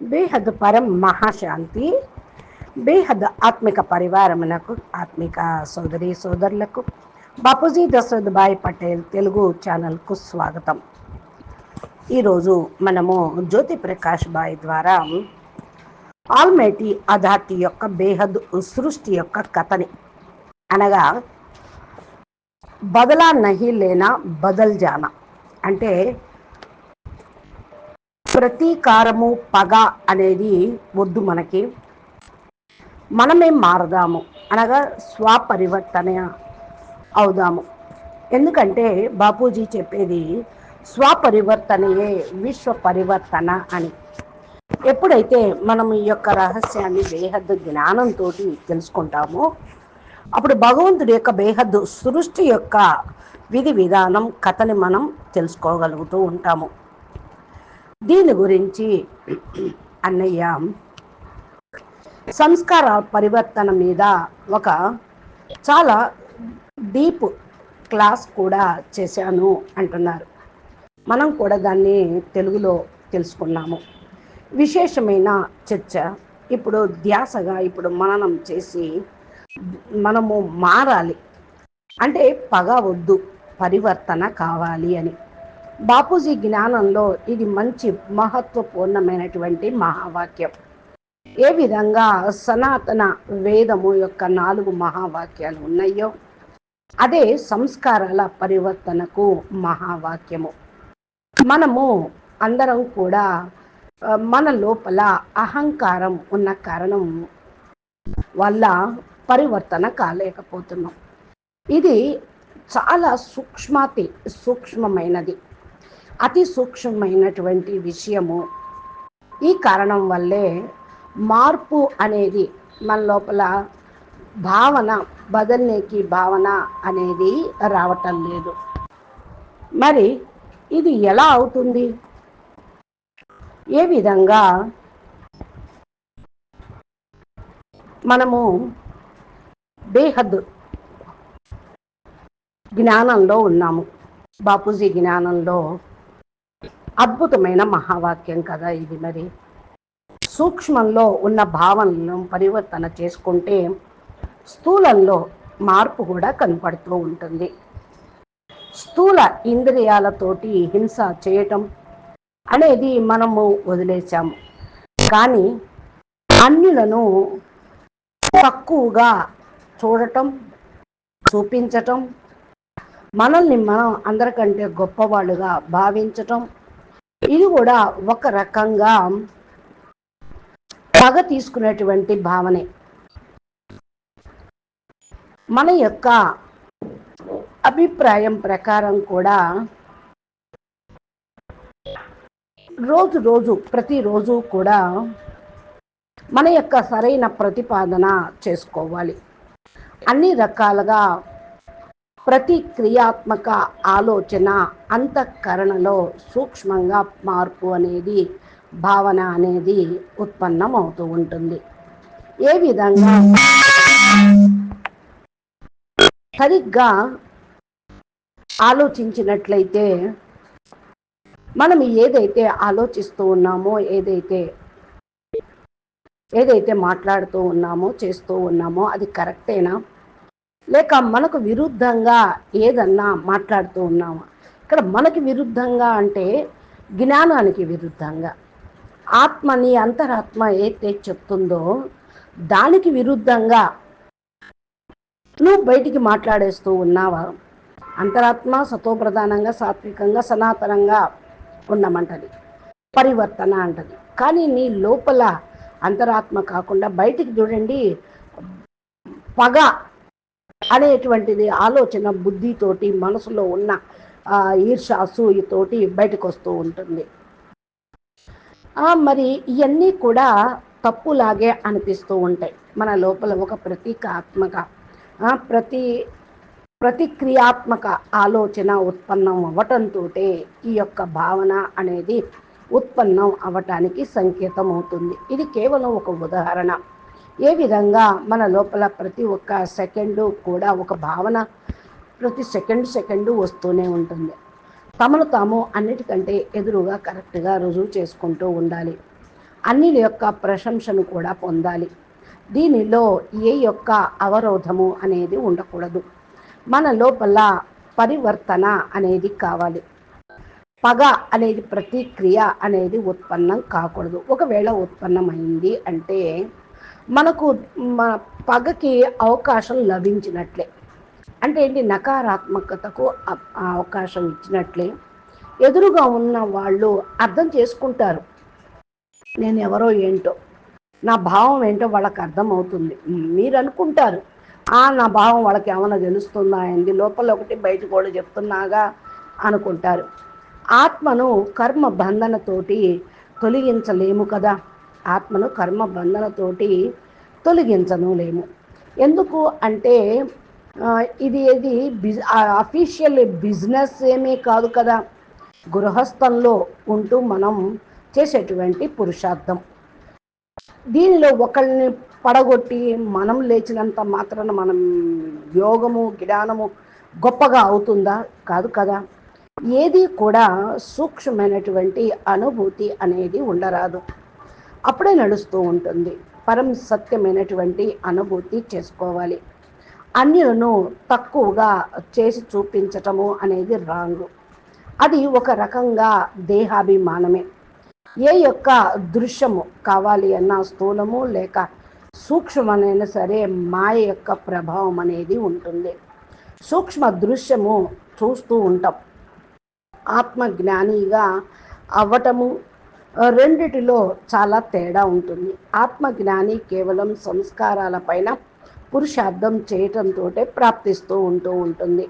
బేహద్ పరం మహాశాంతి బేహద్ ఆత్మిక పరివారమునకు ఆత్మిక సోదరి సోదరులకు బాపూజీ దశరథ్ భాయ్ పటేల్ తెలుగు ఛానల్కు స్వాగతం. ఈరోజు మనము జ్యోతి ప్రకాష్ బాయ్ ద్వారా ఆల్మైటీ అధార్తి యొక్క బేహద్ సృష్టి యొక్క కథని. అనగా బదలా నహి లేనా బదల్ జానా. అంటే ప్రతీకారము పగ అనేది వద్దు మనకి. మనమే మారదాము అనగా స్వపరివర్తన అవుదాము. ఎందుకంటే బాపూజీ చెప్పేది స్వపరివర్తనయే విశ్వ పరివర్తన అని. ఎప్పుడైతే మనం ఈ యొక్క రహస్యాన్ని బేహద్దు జ్ఞానంతో తెలుసుకుంటామో అప్పుడు భగవంతుడి యొక్క బేహద్దు సృష్టి యొక్క విధి విధానం కథని మనం తెలుసుకోగలుగుతూ ఉంటాము. దీని గురించి అన్నయ్య సంస్కార పరివర్తన మీద ఒక చాలా డీప్ క్లాస్ కూడా చేశాను అంటున్నారు. మనం కూడా దాన్ని తెలుగులో తెలుసుకున్నాము. విశేషమైన చర్చ. ఇప్పుడు ధ్యాసగా ఇప్పుడు మననం చేసి మనము మారాలి. అంటే పగ వద్దు పరివర్తన కావాలి అని. బాపూజీ జ్ఞానంలో ఇది మంచి మహత్వపూర్ణమైనటువంటి మహావాక్యం. ఏ విధంగా సనాతన వేదము యొక్క నాలుగు మహావాక్యాలు ఉన్నాయో అదే సంస్కారాల పరివర్తనకు మహావాక్యము. మనము అందరం కూడా మన లోపల అహంకారం ఉన్న కారణం వల్ల పరివర్తన కాలేకపోతున్నాం. ఇది చాలా సూక్ష్మాతి సూక్ష్మమైనది. అతి సూక్ష్మమైనటువంటి విషయము. ఈ కారణం వల్లే మార్పు అనేది మన లోపల భావన బదల్నేకి భావన అనేది రావటం లేదు. మరి ఇది ఎలా అవుతుంది? ఏ విధంగా మనము బేహద్ జ్ఞానంలో ఉన్నాము. బాపూజీ జ్ఞానంలో అద్భుతమైన మహావాక్యం కదా ఇది మరి. సూక్ష్మంలో ఉన్న భావనలను పరివర్తన చేసుకుంటే స్థూలంలో మార్పు కూడా కనపడుతూ ఉంటుంది. స్థూల ఇంద్రియాలతోటి హింస చేయటం అనేది మనము వదిలేశాము. కానీ అన్యులను తక్కువగా చూడటం చూపించటం మనల్ని మనం అందరికంటే గొప్పవాళ్ళుగా భావించటం ఇది కూడా ఒక రకంగా పగ తీసుకునేటువంటి భావనే. మన యొక్క అభిప్రాయం ప్రకారం కూడా రోజు రోజు ప్రతిరోజు కూడా మన యొక్క సరైన ప్రతిపాదన చేసుకోవాలి. అన్ని రకాలుగా ప్రతిక్రియాత్మక ఆలోచన అంతఃకరణలో సూక్ష్మంగా మార్పు అనేది భావన అనేది ఉత్పన్నం అవుతూ ఉంటుంది. ఏ విధంగా? సరిగ్గా ఆలోచించినట్లయితే మనం ఏదైతే ఆలోచిస్తూ ఉన్నామో ఏదైతే ఏదైతే మాట్లాడుతూ ఉన్నామో చేస్తూ ఉన్నామో అది కరెక్టేనా? లేక మనకు విరుద్ధంగా ఏదన్నా మాట్లాడుతూ ఉన్నామా? ఇక్కడ మనకి విరుద్ధంగా అంటే జ్ఞానానికి విరుద్ధంగా. ఆత్మని అంతరాత్మ ఏదైతే చెప్తుందో దానికి విరుద్ధంగా నువ్వు బయటికి మాట్లాడేస్తూ ఉన్నావా? అంతరాత్మ సతోప్రధానంగా సాత్వికంగా సనాతనంగా ఉండమంటది పరివర్తన అంటది. కానీ నీ లోపల అంతరాత్మ కాకుండా బయటికి చూడండి పగ అనేటువంటిది ఆలోచన బుద్ధితోటి మనసులో ఉన్న ఈర్ష అసూయతోటి బయటకు వస్తూ ఉంటుంది మరి ఇవన్నీ కూడా తప్పులాగే అనిపిస్తూ ఉంటాయి. మన లోపల ఒక ప్రతీకాత్మక ప్రతి ప్రతిక్రియాత్మక ఆలోచన ఉత్పన్నం అవ్వటంతో ఈ యొక్క భావన అనేది ఉత్పన్నం అవ్వటానికి సంకేతం అవుతుంది ఇది కేవలం ఒక ఉదాహరణ. ఏ విధంగా మన లోపల ప్రతి ఒక్క సెకండు కూడా ఒక భావన ప్రతి సెకండ్ సెకండు వస్తూనే ఉంటుంది. తమను తాము అన్నిటికంటే ఎదురుగా కరెక్ట్గా రుజువు చేసుకుంటూ ఉండాలి. అన్నిల యొక్క ప్రశంసను కూడా పొందాలి. దీనిలో ఏ యొక్క అవరోధము అనేది ఉండకూడదు. మన లోపల పరివర్తన అనేది కావాలి. పగ అనేది ప్రతిక్రియ అనేది ఉత్పన్నం కాకూడదు. ఒకవేళ ఉత్పన్నమైంది అంటే మనకు మన పగకి అవకాశం లభించినట్లే. అంటే ఏంటి? నకారాత్మకతకు అవకాశం ఇచ్చినట్లే. ఎదురుగా ఉన్న వాళ్ళు అర్థం చేసుకుంటారు. నేను ఎవరో ఏంటో. నా భావం ఏంటో వాళ్ళకి అర్థమవుతుంది. మీరు అనుకుంటారు. ఆ నా భావం వాళ్ళకి ఏమైనా తెలుస్తుందా? అండి లోపల ఒకటి బయట కూడా చెప్తున్నాగా అనుకుంటారు. ఆత్మను కర్మ బంధనతోటి తొలగించలేము కదా? ఆత్మను కర్మ బంధనతోటి తొలగించను లేము. ఎందుకు అంటే ఇది ఏది? బిజ్ అఫీషియల్ బిజినెస్ ఏమీ కాదు కదా. గృహస్థంలో ఉంటూ మనం చేసేటువంటి పురుషార్థం. దీనిలో ఒకళ్ళని పడగొట్టి మనం లేచినంత మాత్రాన మనం యోగము జ్ఞానము గొప్పగా అవుతుందా? కాదు కదా. ఏది కూడా సూక్ష్మమైనటువంటి అనుభూతి అనేది ఉండరాదు. అప్పుడే నడుస్తూ ఉంటుంది. పరం సత్యమైనటువంటి అనుభూతి చేసుకోవాలి. అన్యులను తక్కువగా చేసి చూపించటము అనేది రాంగ్. అది ఒక రకంగా దేహాభిమానమే. ఏ యొక్క దృశ్యము కావాలి అన్న స్థూలము లేక సూక్ష్మమైనా సరే మాయ యొక్క ప్రభావం అనేది ఉంటుంది. సూక్ష్మ దృశ్యము చూస్తూ ఉంటాం. ఆత్మజ్ఞానిగా అవ్వటము రెండిటిలో చాలా తేడా ఉంటుంది. ఆత్మజ్ఞాని కేవలం సంస్కారాల పైన పురుషార్థం చేయటంతో ప్రాప్తిస్తూ ఉంటూ ఉంటుంది.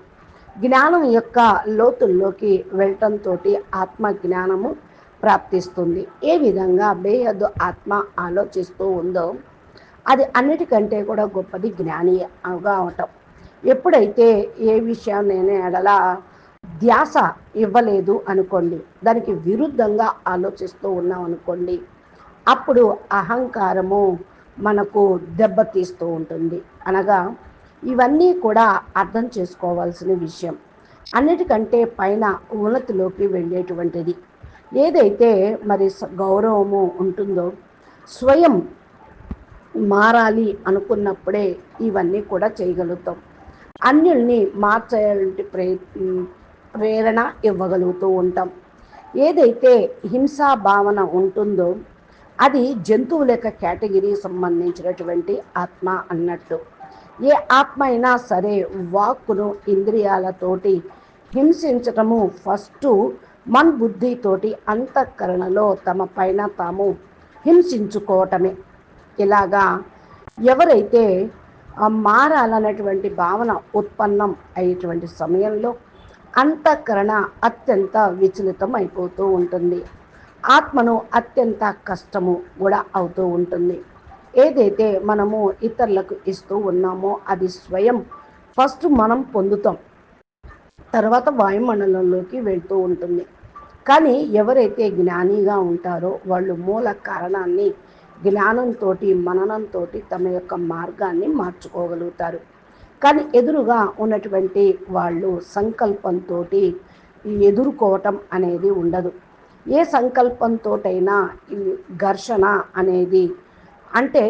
జ్ఞానం యొక్క లోతుల్లోకి వెళ్ళటంతో ఆత్మజ్ఞానము ప్రాప్తిస్తుంది. ఏ విధంగా బేహద్దు ఆత్మ ఆలోచిస్తూ ఉందో అది అన్నిటికంటే కూడా గొప్పది జ్ఞాని అవటం. ఎప్పుడైతే ఏ విషయాన్ని ఎడల ధ్యాస ఇవ్వలేదు అనుకోండి. దానికి విరుద్ధంగా ఆలోచిస్తూ ఉన్నాం అనుకోండి అప్పుడు అహంకారము మనకు దెబ్బతీస్తూ ఉంటుంది. అనగా ఇవన్నీ కూడా అర్థం చేసుకోవాల్సిన విషయం. అన్నిటికంటే పైన ఉన్నతిలోకి వెళ్ళేటువంటిది. ఏదైతే మరి స- గౌరవము ఉంటుందో స్వయం మారాలి అనుకున్నప్పుడే ఇవన్నీ కూడా చేయగలుగుతాం. అన్యుల్ని మార్చాలంటే ప్రయత్ ప్రేరణ ఇవ్వగలుగుతూ ఉంటాం. ఏదైతే హింసా భావన ఉంటుందో అది జంతువుల యొక్క కేటగిరీ సంబంధించినటువంటి ఆత్మ అన్నట్టు. ఏ ఆత్మ అయినా సరే వాక్కును ఇంద్రియాలతోటి హింసించటము ఫస్ట్ మన్ బుద్ధితోటి అంతఃకరణలో తమ పైన తాము హింసించుకోవటమే. ఇలాగా ఎవరైతే మారాలన్నటువంటి భావన ఉత్పన్నం అయ్యేటువంటి సమయంలో అంతఃకరణ అత్యంత విచలితం అయిపోతూ ఉంటుంది. ఆత్మను అత్యంత కష్టము కూడా అవుతూ ఉంటుంది. ఏదైతే మనము ఇతరులకు ఇస్తూ ఉన్నామో అది స్వయం ఫస్ట్ మనం పొందుతాం. తర్వాత వాయుమండలంలోకి వెళ్తూ ఉంటుంది. కానీ ఎవరైతే జ్ఞానిగా ఉంటారో వాళ్ళు మూల కారణాన్ని జ్ఞానంతో మననంతో తమ యొక్క మార్గాన్ని మార్చుకోగలుగుతారు. కానీ ఎదురుగా ఉన్నటువంటి వాళ్ళు సంకల్పంతో ఎదుర్కోవటం అనేది ఉండదు. ఏ సంకల్పంతోటైనా ఈ ఘర్షణ అనేది అంటే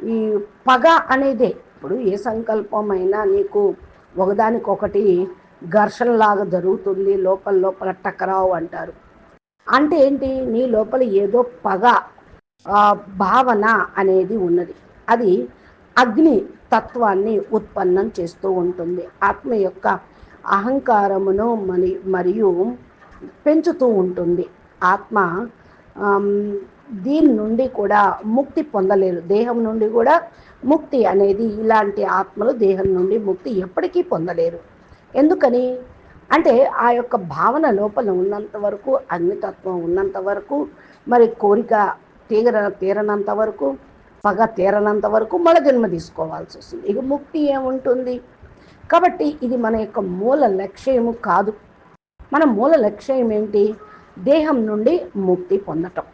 ఈ పగ అనేదే. ఇప్పుడు ఏ సంకల్పమైనా నీకు ఒకదానికొకటి ఘర్షణలాగా జరుగుతుంది లోపల లోపల టకరావు అంటారు. అంటే ఏంటి? నీ లోపల ఏదో పగ భావన అనేది ఉన్నది. అది అగ్ని తత్వాన్ని ఉత్పన్నం చేస్తూ ఉంటుంది. ఆత్మ యొక్క అహంకారమును మరి మరియు పెంచుతూ ఉంటుంది. ఆత్మ దీని నుండి కూడా ముక్తి పొందలేరు. దేహం నుండి కూడా ముక్తి అనేది ఇలాంటి ఆత్మలు దేహం నుండి ముక్తి ఎప్పటికీ పొందలేరు. ఎందుకని? అంటే ఆ యొక్క భావన లోపల ఉన్నంత వరకు అగ్నితత్వం ఉన్నంత వరకు మరి కోరిక తీగర తీరనంత వరకు పగ తీరనంత వరకు మళ్ళ జన్మ తీసుకోవాల్సి వస్తుంది. ఇక ముక్తి ఏముంటుంది? కాబట్టి ఇది మన యొక్క మూల లక్ష్యము కాదు. మన మూల లక్ష్యం ఏంటి? దేహం నుండి ముక్తి పొందటం.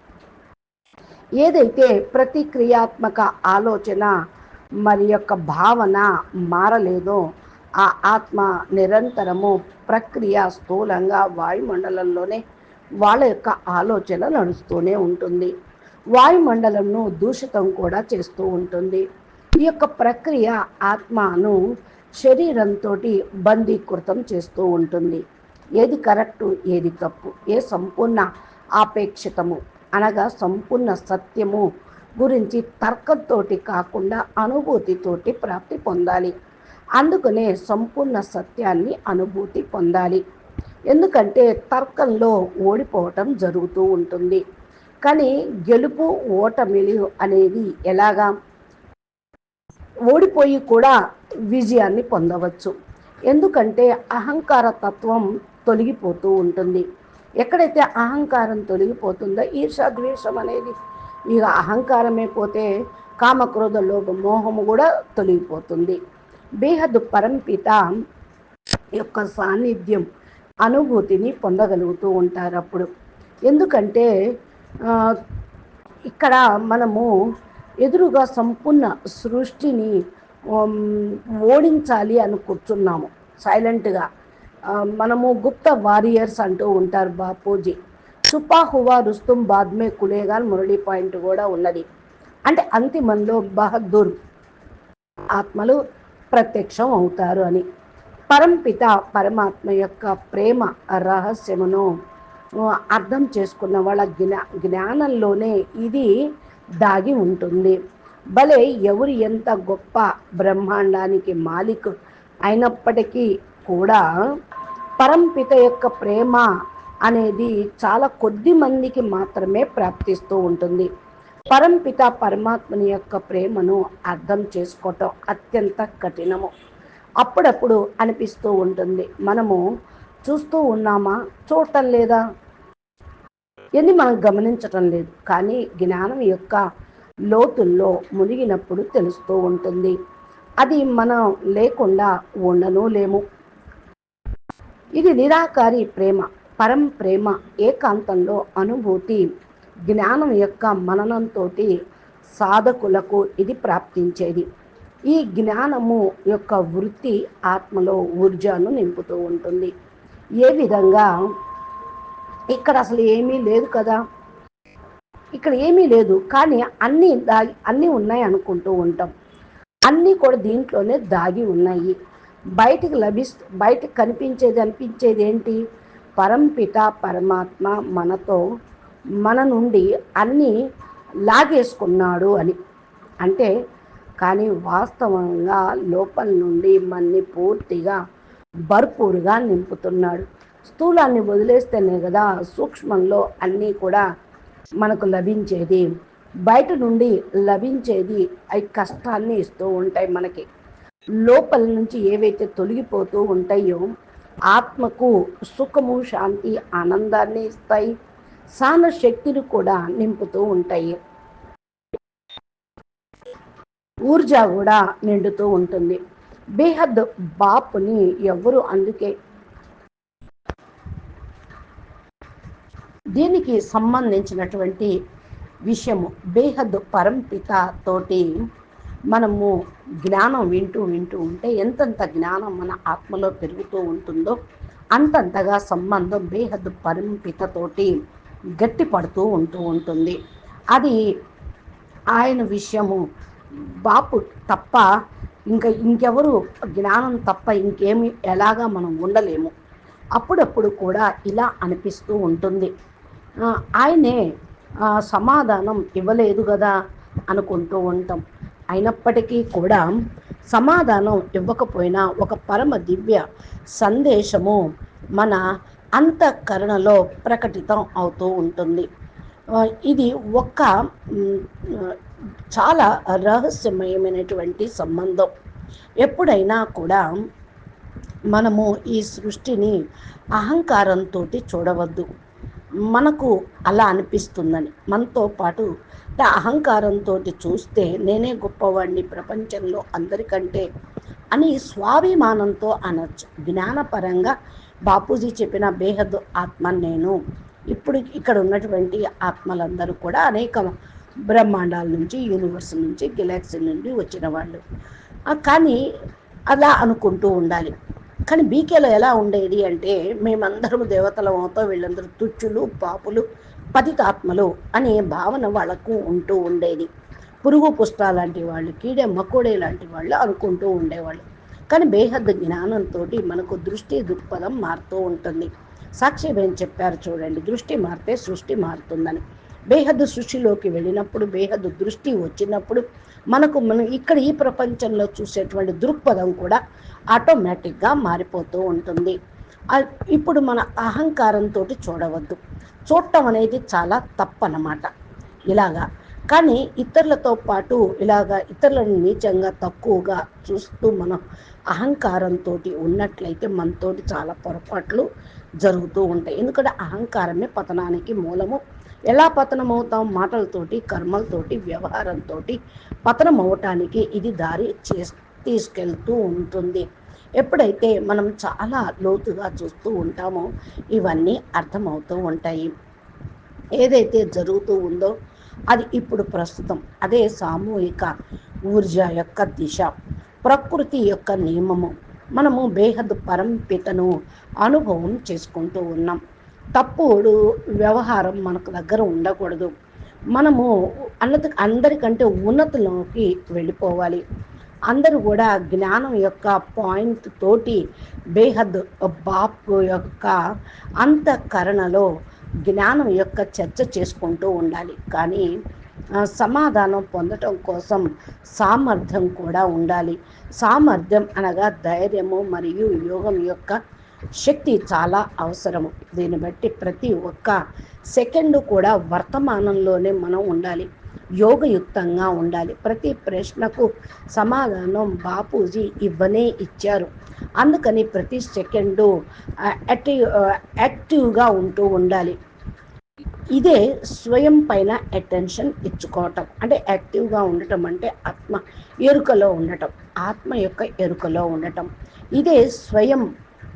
ఏదైతే ప్రతిక్రియాత్మక ఆలోచన మరి యొక్క భావన మారలేదో ఆ ఆత్మ నిరంతరము ప్రక్రియ స్థూలంగా వాయుమండలంలోనే వాళ్ళ యొక్క ఆలోచన నడుస్తూనే ఉంటుంది. వాయుమండలంను దూషితం కూడా చేస్తూ ఉంటుంది. ఈ యొక్క ప్రక్రియ ఆత్మను శరీరంతో బందీకృతం చేస్తూ ఉంటుంది. ఏది కరెక్టు ఏది తప్పు ఏ సంపూర్ణ ఆపేక్షితము అనగా సంపూర్ణ సత్యము గురించి తర్కంతోటి కాకుండా అనుభూతితోటి ప్రాప్తి పొందాలి. అందుకనే సంపూర్ణ సత్యాన్ని అనుభూతి పొందాలి. ఎందుకంటే తర్కంలో ఓడిపోవటం జరుగుతూ ఉంటుంది. కానీ గెలుపు ఓటమిలు అనేది ఎలాగా ఓడిపోయి కూడా విజయాన్ని పొందవచ్చు. ఎందుకంటే అహంకార తత్వం తొలగిపోతూ ఉంటుంది. ఎక్కడైతే అహంకారం తొలగిపోతుందో ఈర్షాద్వేషం అనేది ఇక అహంకారమే పోతే కామక్రోధ లోభ మోహము కూడా తొలగిపోతుంది. బేహద్దు పరంపిత యొక్క సాన్నిధ్యం అనుభూతిని పొందగలుగుతూ ఉంటారు అప్పుడు. ఎందుకంటే ఇక్కడ మనము ఎదురుగా సంపూర్ణ సృష్టిని ఓడించాలి అని కూర్చున్నాము సైలెంట్గా. మనము గుప్త వారియర్స్ అంటూ ఉంటారు బాపూజీ. సుపాహువా రుస్తుం బాద్మే కులేగాన్ మురళీ పాయింట్ కూడా ఉన్నది. అంటే అంతిమంలో బహదూర్ ఆత్మలు ప్రత్యక్షం అవుతారు అని. పరంపిత పరమాత్మ యొక్క ప్రేమ రహస్యమును అర్థం చేసుకున్న వాళ్ళ జ్ఞా జ్ఞానంలోనే ఇది దాగి ఉంటుంది. భలే ఎవరు ఎంత గొప్ప బ్రహ్మాండానికి మాలిక్ అయినప్పటికీ కూడా పరంపిత యొక్క ప్రేమ అనేది చాలా కొద్ది మందికి మాత్రమే ప్రాప్తిస్తూ ఉంటుంది. పరంపిత పరమాత్మని యొక్క ప్రేమను అర్థం చేసుకోవటం అత్యంత కఠినము. అప్పుడప్పుడు అనిపిస్తూ ఉంటుంది. మనము చూస్తూ ఉన్నామా? చూడటం లేదా? ఇది మనం గమనించటం లేదు? కానీ జ్ఞానం యొక్క లోతుల్లో మునిగినప్పుడు తెలుస్తూ ఉంటుంది. అది మనం లేకుండా ఉండను లేము. ఇది నిరాకారి ప్రేమ పరం ప్రేమ ఏకాంతంలో అనుభూతి జ్ఞానం యొక్క మననంతో సాధకులకు ఇది ప్రాప్తించేది. ఈ జ్ఞానము యొక్క వృత్తి ఆత్మలో ఊర్జాను నింపుతూ ఉంటుంది. ఏ విధంగా ఇక్కడ అసలు ఏమీ లేదు కదా. ఇక్కడ ఏమీ లేదు. కానీ అన్నీ దాగి అన్నీ ఉన్నాయి అనుకుంటూ ఉంటాం. అన్నీ కూడా దీంట్లోనే దాగి ఉన్నాయి. బయటికి లభిస్తూ బయటకు కనిపించేది అనిపించేది ఏంటి? పరంపిత పరమాత్మ మనతో మన నుండి అన్నీ లాగేసుకున్నాడు అని. అంటే కానీ వాస్తవంగా లోపల నుండి మన్ని పూర్తిగా భర్పూరుగా నింపుతున్నాడు. స్థూలాన్ని వదిలేస్తేనే కదా సూక్ష్మంలో అన్నీ కూడా మనకు లభించేది. బయట నుండి లభించేది అవి కష్టాన్ని ఇస్తూ ఉంటాయి మనకి. లోపల నుంచి ఏవైతే తొలగిపోతూ ఉంటాయో ఆత్మకు సుఖము శాంతి ఆనందాన్ని ఇస్తాయి. సాన శక్తిని కూడా నింపుతూ ఉంటాయి. ఊర్జా కూడా నిండుతూ ఉంటుంది. బేహద్ బాపుని ఎవరు అందుకే దీనికి సంబంధించినటువంటి విషయము బేహద్ పరంపిత తోటి మనము జ్ఞానం వింటూ వింటూ ఉంటే ఎంతంత జ్ఞానం మన ఆత్మలో పెరుగుతూ ఉంటుందో అంతంతగా సంబంధం బేహద్ పరంపితతోటి గట్టి పడుతూ ఉంటూ ఉంటుంది. అది ఆయన విషయము. బాపు తప్ప ఇంకా ఇంకెవరు జ్ఞానం తప్ప ఇంకేమి ఎలాగా మనం ఉండలేము. అప్పుడప్పుడు కూడా ఇలా అనిపిస్తూ ఉంటుంది. ఆయనే సమాధానం ఇవ్వలేదు కదా అనుకుంటూ ఉంటాం. అయినప్పటికీ కూడా సమాధానం ఇవ్వకపోయినా ఒక పరమ దివ్య సందేశము మన అంతఃకరణలో ప్రకటితం అవుతూ ఉంటుంది. ఇది ఒక్క చాలా రహస్యమయమైనటువంటి సంబంధం. ఎప్పుడైనా కూడా మనము ఈ సృష్టిని అహంకారంతో చూడవద్దు. మనకు అలా అనిపిస్తుందని. మనతో పాటు అహంకారంతో చూస్తే నేనే గొప్పవాడిని ప్రపంచంలో అందరికంటే అని స్వాభిమానంతో అనొచ్చు. జ్ఞానపరంగా బాపూజీ చెప్పిన బేహద్ ఆత్మ నేను. ఇప్పుడు ఇక్కడ ఉన్నటువంటి ఆత్మలందరూ కూడా అనేక బ్రహ్మాండాల నుంచి యూనివర్స్ నుంచి గెలాక్సీ నుండి వచ్చిన వాళ్ళు. కానీ అలా అనుకుంటూ ఉండాలి. కానీ బీకేలో ఎలా ఉండేది అంటే మేమందరం దేవతలం అవుతాం వీళ్ళందరూ తుచ్చులు పాపులు పతితాత్మలు అనే భావన వాళ్ళకు ఉంటూ ఉండేది. పురుగు పుష్ట లాంటి వాళ్ళు కీడే మకోడే లాంటి వాళ్ళు అనుకుంటూ ఉండేవాళ్ళు. కానీ బేహద్ జ్ఞానంతో మనకు దృష్టి దృక్పథం మారుతూ ఉంటుంది. సాక్షి ఏం చెప్పారు చూడండి దృష్టి మారితే సృష్టి మారుతుందని. బేహద్దు సృష్టిలోకి వెళ్ళినప్పుడు బేహద్దు దృష్టి వచ్చినప్పుడు మనకు మనం ఇక్కడ ఈ ప్రపంచంలో చూసేటువంటి దృక్పథం కూడా ఆటోమేటిక్గా మారిపోతూ ఉంటుంది. ఇప్పుడు మన అహంకారంతో చూడవద్దు. చూడటం అనేది చాలా తప్పనమాట. ఇలాగా. కానీ ఇతరులతో పాటు ఇలాగా ఇతరులను నీచంగా తక్కువగా చూస్తూ మనం అహంకారంతో ఉన్నట్లయితే మనతోటి చాలా పొరపాట్లు జరుగుతూ ఉంటాయి. ఎందుకంటే అహంకారమే పతనానికి మూలము. ఎలా పతనం అవుతాం మాటలతోటి కర్మలతోటి వ్యవహారంతో పతనం అవటానికి ఇది దారి చే తీసుకెళ్తూ ఉంటుంది. ఎప్పుడైతే మనం చాలా లోతుగా చూస్తూ ఉంటామో ఇవన్నీ అర్థమవుతూ ఉంటాయి. ఏదైతే జరుగుతూ ఉందో అది ఇప్పుడు ప్రస్తుతం. అదే సామూహిక ఊర్జ యొక్క దిశ. ప్రకృతి యొక్క నియమము. మనము బేహద్ పరంపితను అనుభవం చేసుకుంటూ ఉన్నాం. తప్పుడు వ్యవహారం మనకు దగ్గర ఉండకూడదు. మనము అన్నది అందరికంటే ఉన్నతలోకి వెళ్ళిపోవాలి. అందరూ కూడా జ్ఞానం యొక్క పాయింట్ తోటి బేహద్ బాపు యొక్క అంతఃకరణలో జ్ఞానం యొక్క చర్చ చేసుకుంటూ ఉండాలి. కానీ సమాధానం పొందటం కోసం సామర్థ్యం కూడా ఉండాలి. సామర్థ్యం అనగా ధైర్యము మరియు యోగం యొక్క శక్తి చాలా అవసరము. దీన్ని బట్టి ప్రతి ఒక్క సెకండ్ కూడా వర్తమానంలోనే మనం ఉండాలి. యోగయుక్తంగా ఉండాలి. ప్రతి ప్రశ్నకు సమాధానం బాపూజీ ఇవ్వనే ఇచ్చారు. అందుకని ప్రతి సెకండు యాక్టివ్ యాక్టివ్గా ఉంటూ ఉండాలి. ఇదే స్వయం పైన అటెన్షన్ ఇచ్చుకోవటం. అంటే యాక్టివ్గా ఉండటం అంటే ఆత్మ ఎరుకలో ఉండటం. ఆత్మ యొక్క ఎరుకలో ఉండటం. ఇదే స్వయం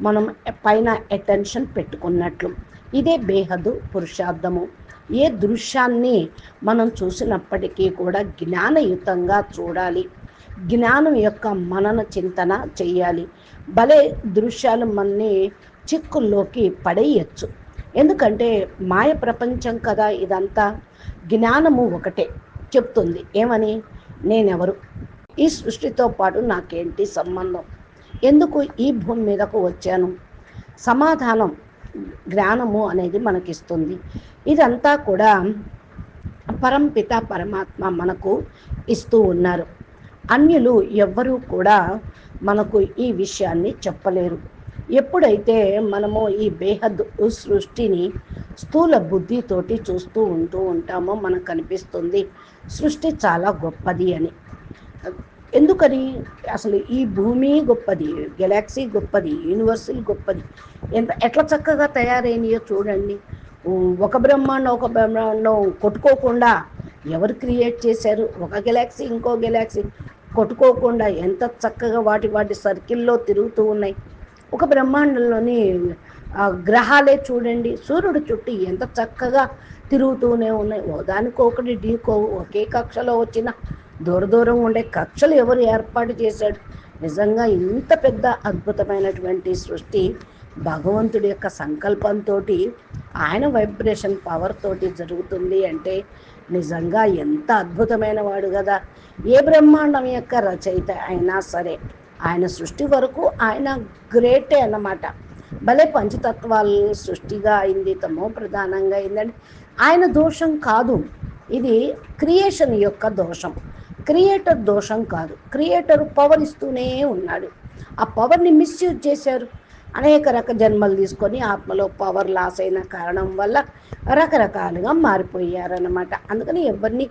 మనం పైన అటెన్షన్ పెట్టుకున్నట్లు. ఇదే బేహదు పురుషార్థము. ఏ దృశ్యాన్ని మనం చూసినప్పటికీ కూడా జ్ఞానయుతంగా చూడాలి. జ్ఞానం యొక్క మనన చింతన చెయ్యాలి. భలే దృశ్యాలు మనని చిక్కుల్లోకి పడేయచ్చు. ఎందుకంటే మాయ ప్రపంచం కదా ఇదంతా. జ్ఞానము ఒకటే చెప్తుంది. ఏమని? నేనెవరు? ఈ సృష్టితో పాటు నాకేంటి సంబంధం? ఎందుకు ఈ భూమి మీదకు వచ్చాను? సమాధానం జ్ఞానము అనేది మనకిస్తుంది. ఇదంతా కూడా పరంపిత పరమాత్మ మనకు ఇస్తూ ఉన్నారు. అన్యులు ఎవ్వరూ కూడా మనకు ఈ విషయాన్ని చెప్పలేరు. ఎప్పుడైతే మనము ఈ బేహద్ సృష్టిని స్థూల బుద్ధితోటి చూస్తూ ఉంటూ ఉంటామో మనకు కనిపిస్తుంది సృష్టి చాలా గొప్పది అని. ఎందుకని? అసలు ఈ భూమి గొప్పది గెలాక్సీ గొప్పది యూనివర్సల్ గొప్పది. ఎంత ఎట్లా చక్కగా తయారైనయో చూడండి. ఒక బ్రహ్మాండం ఒక బ్రహ్మాండం కొట్టుకోకుండా ఎవరు క్రియేట్ చేశారు? ఒక గెలాక్సీ ఇంకో గెలాక్సీ కొట్టుకోకుండా ఎంత చక్కగా వాటి వాటి సర్కిల్లో తిరుగుతూ ఉన్నాయి. ఒక బ్రహ్మాండంలోని గ్రహాలే చూడండి. సూర్యుడు చుట్టూ ఎంత చక్కగా తిరుగుతూనే ఉన్నాయి. ఓ దానికొకటి డీకో ఒకే కక్షలో వచ్చిన దూర దూరం ఉండే కక్షలు ఎవరు ఏర్పాటు చేశాడు? నిజంగా ఇంత పెద్ద అద్భుతమైనటువంటి సృష్టి భగవంతుడి యొక్క సంకల్పంతో ఆయన వైబ్రేషన్ పవర్ తోటి జరుగుతుంది అంటే నిజంగా ఎంత అద్భుతమైన వాడు కదా ఏ బ్రహ్మాండం యొక్క రచయిత అయినా సరే ఆయన సృష్టి వరకు ఆయన గ్రేటే అన్నమాట. భలే పంచతత్వాల సృష్టిగా అయింది తమో ప్రధానంగా అయిందండి. ఆయన దోషం కాదు ఇది క్రియేషన్ యొక్క దోషం. క్రియేటర్ దోషం కాదు. క్రియేటర్ పవర్ ఇస్తూనే ఉన్నాడు. ఆ పవర్ని మిస్యూజ్ చేశారు. అనేక రక జన్మలు తీసుకొని ఆత్మలో పవర్ లాస్ అయిన కారణం వల్ల రకరకాలుగా మారిపోయారన్నమాట. అందుకని ఎవరిని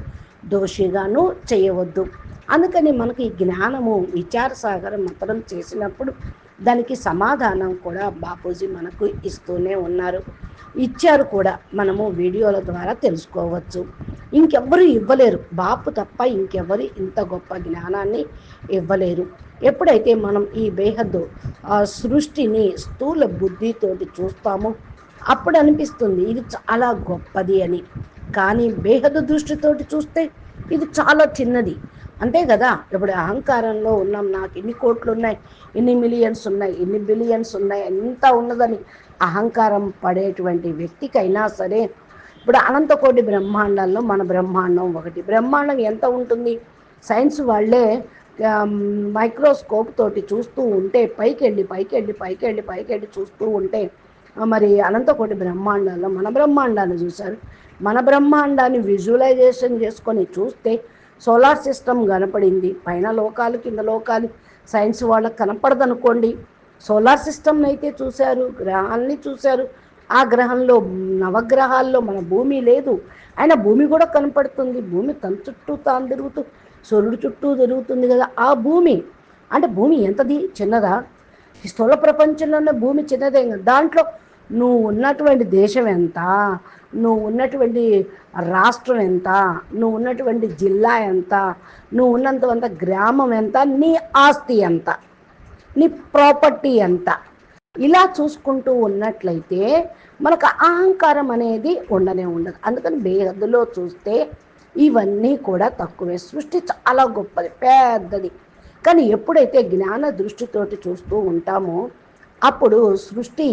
దోషిగాను చేయవద్దు. అందుకని మనకి ఈ జ్ఞానము విచార సాగరం మతనం చేసినప్పుడు దానికి సమాధానం కూడా బాపూజీ మనకు ఇస్తూనే ఉన్నారు. ఇచ్చారు కూడా మనము వీడియోల ద్వారా తెలుసుకోవచ్చు. ఇంకెవ్వరు ఇవ్వలేరు. బాపు తప్ప ఇంకెవ్వరు ఇంత గొప్ప జ్ఞానాన్ని ఇవ్వలేరు. ఎప్పుడైతే మనం ఈ బేహద్దు సృష్టిని స్థూల బుద్ధితోటి చూస్తామో అప్పుడు అనిపిస్తుంది ఇది చాలా గొప్పది అని. కానీ బేహద్దు దృష్టితోటి చూస్తే ఇది చాలా చిన్నది. అంతే కదా? ఇప్పుడు అహంకారంలో ఉన్నాం నాకు ఇన్ని కోట్లు ఉన్నాయి ఇన్ని మిలియన్స్ ఉన్నాయి ఇన్ని బిలియన్స్ ఉన్నాయి ఎంత ఉన్నదని అహంకారం పడేటువంటి వ్యక్తికైనా సరే ఇప్పుడు అనంతకోటి బ్రహ్మాండాల్లో మన బ్రహ్మాండం ఒకటి. బ్రహ్మాండం ఎంత ఉంటుంది? సైన్స్ వాళ్ళే మైక్రోస్కోప్ తోటి చూస్తూ ఉంటే పైకి వెళ్ళి పైకి వెళ్ళి పైకి వెళ్ళి పైకి వెళ్ళి చూస్తూ ఉంటే మరి అనంతకోటి బ్రహ్మాండాల్లో మన బ్రహ్మాండాన్ని చూశారు. మన బ్రహ్మాండాన్ని విజువలైజేషన్ చేసుకొని చూస్తే సోలార్ సిస్టమ్ కనపడింది. పైన లోకాలు కింద లోకాలు సైన్స్ వాళ్ళకి కనపడదనుకోండి. సోలార్ సిస్టమ్ని అయితే చూశారు గ్రహాల్ని చూశారు. ఆ గ్రహంలో నవగ్రహాల్లో మన భూమి లేదు. అయినా భూమి కూడా కనపడుతుంది. భూమి తన చుట్టూ తాను తిరుగుతూ సూర్యుడు చుట్టూ తిరుగుతుంది కదా. ఆ భూమి అంటే భూమి ఎంతది? చిన్నదా? స్థూల ప్రపంచంలోనే భూమి చిన్నదే. కదా దాంట్లో నువ్వు ఉన్నటువంటి దేశం ఎంత? నువ్వు ఉన్నటువంటి రాష్ట్రం ఎంత? నువ్వు ఉన్నటువంటి జిల్లా ఎంత? నువ్వు ఉన్నంతవంత గ్రామం ఎంత? నీ ఆస్తి ఎంత? నీ ప్రాపర్టీ ఎంత? ఇలా చూసుకుంటూ ఉన్నట్లయితే మనకు అహంకారం అనేది ఉండనే ఉండదు. అందుకని బేహద్దులో చూస్తే ఇవన్నీ కూడా తక్కువే. సృష్టి చాలా గొప్పది పెద్దది. కానీ ఎప్పుడైతే జ్ఞాన దృష్టితోటి చూస్తూ ఉంటామో అప్పుడు సృష్టి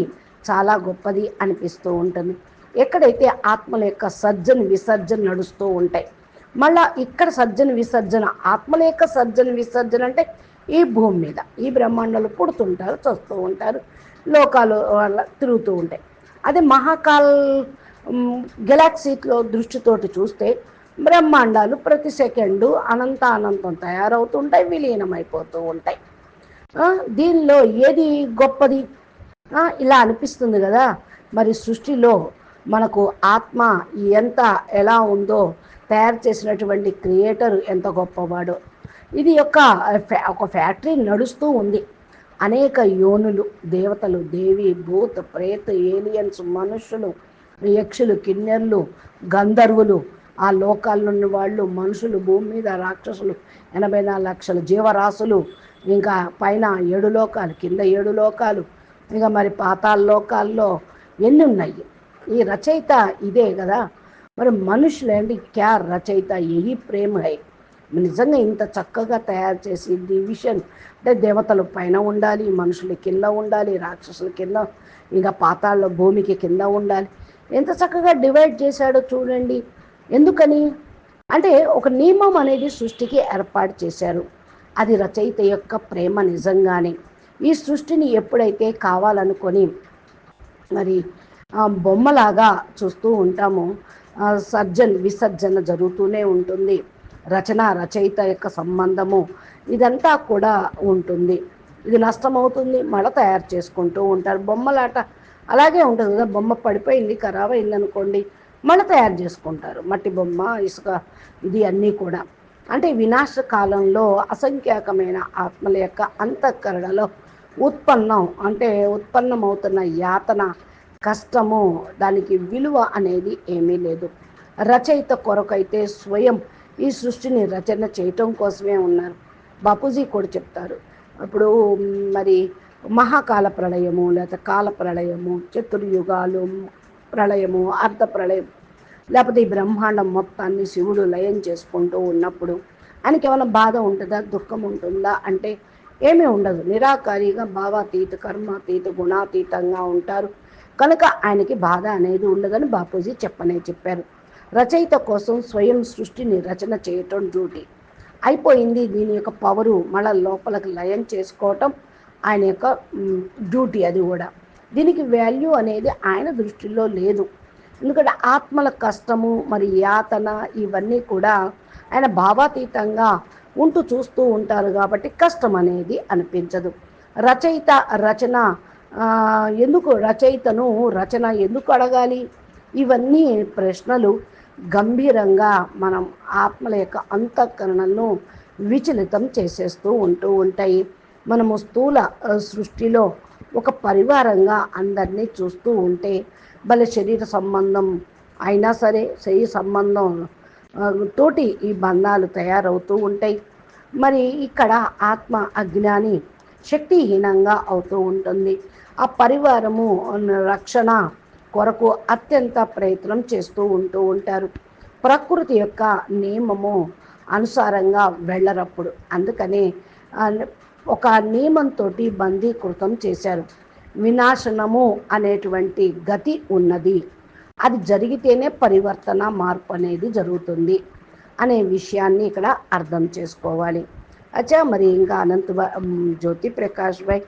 చాలా గొప్పది అనిపిస్తూ ఉంటుంది. ఎక్కడైతే ఆత్మల యొక్క సర్జన విసర్జన నడుస్తూ ఉంటాయి మళ్ళా ఇక్కడ సర్జన విసర్జన ఆత్మల యొక్క సర్జన విసర్జన అంటే ఈ భూమి మీద ఈ బ్రహ్మాండాలు పుడుతుంటారు చస్తూ ఉంటారు లోకాలు వాళ్ళ తిరుగుతూ ఉంటాయి. అదే మహాకాల్ గెలాక్సీలో దృష్టితోటి చూస్తే బ్రహ్మాండాలు ప్రతి సెకండు అనంత అనంతం తయారవుతుంటాయి విలీనమైపోతూ ఉంటాయి. దీనిలో ఏది గొప్పది? ఇలా అనిపిస్తుంది కదా. మరి సృష్టిలో మనకు ఆత్మ ఎంత ఎలా ఉందో తయారు చేసినటువంటి క్రియేటర్ ఎంత గొప్పవాడో. ఇది యొక్క ఫ్యా- ఒక ఫ్యాక్టరీ నడుస్తూ ఉంది. అనేక యోనులు దేవతలు దేవి భూత ప్రేత ఏలియన్స్ మనుషులు యక్షులు కిన్నెర్లు గంధర్వులు ఆ లోకాల్లో ఉన్న వాళ్ళు మనుషులు భూమి మీద రాక్షసులు ఎనభై నాలుగు లక్షల జీవరాశులు ఇంకా పైన ఏడు లోకాలు కింద ఏడు లోకాలు ఇక మరి పాతాల లోకాల్లో ఎన్ని ఉన్నాయి ఈ రచయిత ఇదే కదా? మరి మనుషులేండి క్యా రచయిత? ఎయి ప్రేమ హై. నిజంగా ఇంత చక్కగా తయారు చేసి డివిజన్ అంటే దేవతలు పైన ఉండాలి మనుషుల కింద ఉండాలి రాక్షసుల కింద ఇంకా పాతాళ్ళ భూమికి కింద ఉండాలి. ఎంత చక్కగా డివైడ్ చేశాడో చూడండి. ఎందుకని? అంటే ఒక నియమం అనేది సృష్టికి ఏర్పాటు చేశారు. అది రచయిత యొక్క ప్రేమ నిజంగానే. ఈ సృష్టిని ఎప్పుడైతే కావాలనుకొని మరి బొమ్మలాగా చూస్తూ ఉంటాము సర్జన్ విసర్జన జరుగుతూనే ఉంటుంది. రచన రచయిత యొక్క సంబంధము ఇదంతా కూడా ఉంటుంది. ఇది నష్టమవుతుంది మళ్ళీ తయారు చేసుకుంటూ ఉంటారు. బొమ్మలాట అలాగే ఉంటుంది కదా బొమ్మ పడిపోయింది ఖరాబ్ అయింది అనుకోండి మళ్ళీ తయారు చేసుకుంటారు. మట్టి బొమ్మ ఇసుక ఇది అన్నీ కూడా. అంటే వినాశ కాలంలో అసంఖ్యాకమైన ఆత్మల యొక్క అంతఃకరణలో ఉత్పన్నం అంటే ఉత్పన్నమవుతున్న యాతన కష్టము దానికి విలువ అనేది ఏమీ లేదు. రచయిత కొరకైతే స్వయం ఈ సృష్టిని రచన చేయటం కోసమే ఉన్నారు. బాపూజీ కూడా చెప్తారు. ఇప్పుడు మరి మహాకాల ప్రళయము లేకపోతే కాల ప్రళయము చతుర్యుగాలు ప్రళయము అర్ధ ప్రళయం లేకపోతే ఈ బ్రహ్మాండం మొత్తాన్ని శివుడు లయం చేసుకుంటూ ఉన్నప్పుడు ఆయనకి ఏమైనా బాధ ఉంటుందా దుఃఖం ఉంటుందా? అంటే ఏమీ ఉండదు. నిరాకారిగా భావాతీత కర్మాతీత గుణాతీతంగా ఉంటారు. కనుక ఆయనకి బాధ అనేది ఉండదని బాపూజీ చెప్పనే చెప్పారు. రచయిత కోసం స్వయం సృష్టిని రచన చేయటం డ్యూటీ. అయిపోయింది దీని యొక్క పవరు. మళ్ళీ లోపలికి లయం చేసుకోవటం ఆయన యొక్క డ్యూటీ అది కూడా. దీనికి వాల్యూ అనేది ఆయన దృష్టిలో లేదు. ఎందుకంటే ఆత్మల కష్టము మరి యాతన ఇవన్నీ కూడా ఆయన భావాతీతంగా ఉంటూ చూస్తూ ఉంటారు కాబట్టి కష్టం అనేది అనిపించదు. రచయిత రచన ఎందుకు రచయితను రచన ఎందుకు అడగాలి? ఇవన్నీ ప్రశ్నలు గంభీరంగా మనం ఆత్మల యొక్క అంతఃకరణను విచలితం చేసేస్తూ ఉంటూ ఉంటాయి. మనము స్థూల సృష్టిలో ఒక పరివారంగా అందరినీ చూస్తూ ఉంటే భలే శరీర సంబంధం అయినా సరే శరీర సంబంధం తోటి ఈ బంధాలు తయారవుతూ ఉంటాయి. మరి ఇక్కడ ఆత్మ అజ్ఞాని శక్తిహీనంగా అవుతూ ఉంటుంది. ఆ పరివారము రక్షణ కొరకు అత్యంత ప్రయత్నం చేస్తూ ఉంటూ ఉంటారు. ప్రకృతి యొక్క నియమము అనుసారంగా వెళ్ళరప్పుడు. అందుకనే ఒక నియమంతో బందీకృతం చేశారు. వినాశనము అనేటువంటి గతి ఉన్నది. అది జరిగితేనే పరివర్తన మార్పు అనేది జరుగుతుంది అనే విషయాన్ని ఇక్కడ అర్థం చేసుకోవాలి. అచ్చా మరి ఇంకా అనంత జ్యోతి ప్రకాష్ భాయ్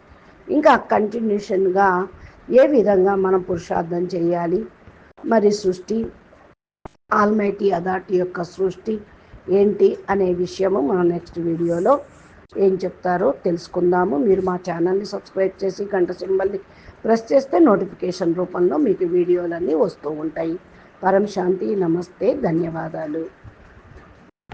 ఇంకా కంటిన్యూషన్గా ఏ విధంగా మనం పురుషార్థం చేయాలి? మరి సృష్టి ఆల్మైటీ అథార్టీ యొక్క సృష్టి ఏంటి అనే విషయము మనం నెక్స్ట్ వీడియోలో ఏం చెప్తారో తెలుసుకుందాము. మీరు మా ఛానల్ని సబ్స్క్రైబ్ చేసి గంట సింబల్ని ప్రెస్ చేస్తే నోటిఫికేషన్ రూపంలో మీకు వీడియోలన్నీ వస్తూ ఉంటాయి. పరం శాంతి నమస్తే ధన్యవాదాలు.